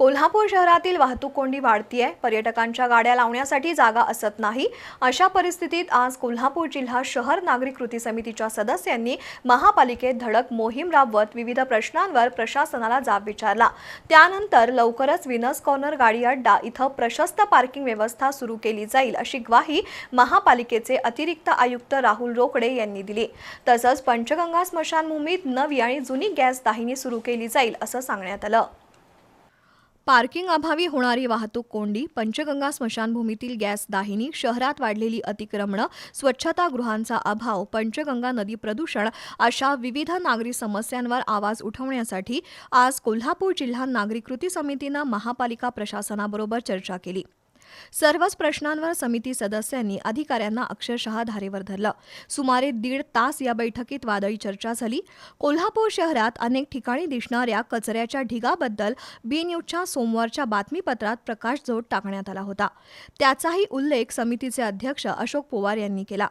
कोल्हापूर शहरातील वाहतूक कोंडी वाढतीये. पर्यटकांच्या गाड्या लावण्यासाठी जागा असत नाही. अशा परिस्थितीत आज कोल्हापूर जिल्हा शहर नागरिक कृती समितीच्या सदस्यांनी महापालिकेत धडक मोहीम राबवत विविध प्रश्नांवर प्रशासनाला जाब विचारला. त्यानंतर लवकरच विनस कॉर्नर गाडी अड्डा इथं प्रशस्त पार्किंग व्यवस्था सुरू केली जाईल अशी ग्वाही महापालिकेचे अतिरिक्त आयुक्त राहुल रोकडे यांनी दिली. तसंच पंचगंगा स्मशानभूमीत नवी आणि जुनी गॅस दाहिनी सुरू केली जाईल असं सांगण्यात आलं. पार्किंग अभावी होणारी वाहतूक कोंडी पंचगंगा स्मशानभूमीतील गॅस दाहिनी शहरात वाढलेली अतिक्रमणं स्वच्छतागृहांचा अभाव पंचगंगा नदी प्रदूषण अशा विविध नागरी समस्यांवर आवाज उठवण्यासाठी आज कोल्हापूर जिल्हा नागरिक कृती समितीनं महापालिका प्रशासनाबरोबर चर्चा केली. सर्वच प्रश्नांवर समिती सदस्यांनी अधिकाऱ्यांना अक्षरशः धारेवर धरलं. सुमारे दीड तास या बैठकीत वादळी चर्चा झाली. कोल्हापूर शहरात अनेक ठिकाणी दिसणाऱ्या कचऱ्याच्या ढिगाबद्दल बी न्यूजच्या सोमवारच्या बातमीपत्रात प्रकाशझोत टाकण्यात आला होता. त्याचाही उल्लेख समितीचे अध्यक्ष अशोक पवार यांनी केला.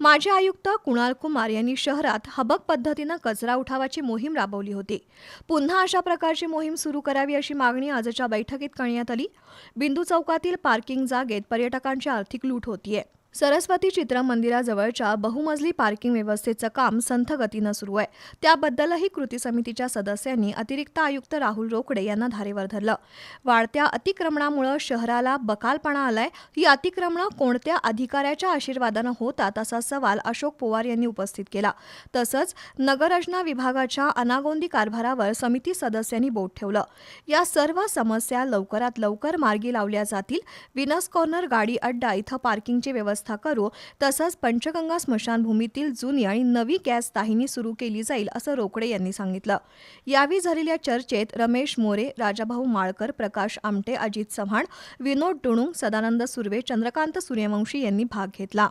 माजी आयुक्त कुणाल कुमार यांनी शहरात हबक पद्धतीनं कचरा उठावाची मोहीम राबवली होती. पुन्हा अशा प्रकारची मोहीम सुरू करावी अशी मागणी आजच्या बैठकीत करण्यात आली. बिंदू चौकातील पार्किंग जागेत पर्यटकांची आर्थिक लूट होतीये. सरस्वती चित्र मंदिराजवळच्या बहुमजली पार्किंग व्यवस्थेचं काम संथ गतीनं सुरू आहे. त्याबद्दलही कृती समितीच्या सदस्यांनी अतिरिक्त आयुक्त राहुल रोकडे यांना धारेवर धरलं. वाढत्या अतिक्रमणामुळे शहराला बकालपणा आलाय. ही अतिक्रमणं कोणत्या अधिकाऱ्याच्या आशीर्वादानं होतात असा सवाल अशोक पवार यांनी उपस्थित केला. तसंच नगररचना विभागाच्या अनागोंदी कारभारावर समिती सदस्यांनी बोट ठेवलं. या सर्व समस्या लवकरात लवकर मार्गी लावल्या जातील. विनस कॉर्नर गाडी अड्डा इथं पार्किंगची व्यवस्था करू तसंच पंचगंगा स्मशानभूमीतील जुनी आणि नवी गॅस दाहिनी सुरू केली जाईल असं रोकडे यांनी सांगितलं. यावेळी झालेल्या चर्चेत रमेश मोरे राजाभाऊ माळकर प्रकाश आमटे अजित चव्हाण विनोद डुणुंग सदानंद सुर्वे चंद्रकांत सूर्यवंशी यांनी भाग घेतला.